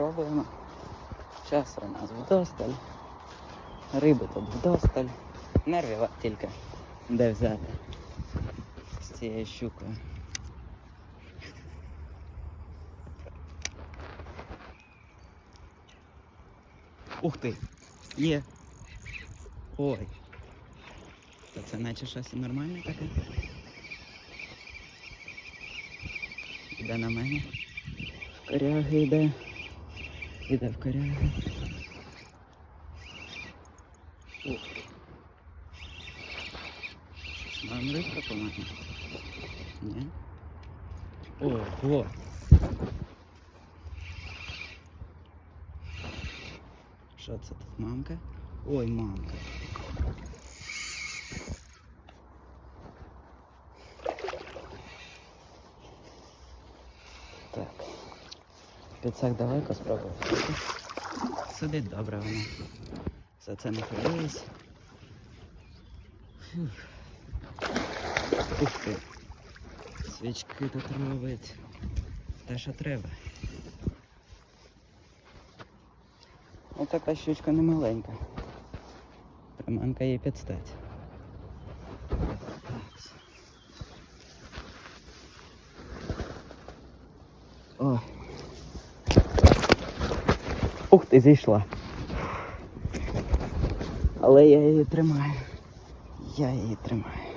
спробуємо. Час у нас вдосталь. Риби тут вдосталь. Нервів тільки де взяти з цією щукою. Ух ти! Є! Ой! Та це наче щось нормальне таке. Іде на мене. Коряги йде. Іде в. Щось Нам рибка помогла. Ні? Ого! Що це тут мамка? Ой, мамка. Так. Підсак далеко спробую. Сидить добре воно. За це не хвилююсь. Ух. Свічки тут робить. Те, що треба. Отака щучка не маленька. Приманка їй підстать. Ой. Ух ти, зійшла. Але я її тримаю. Я її тримаю.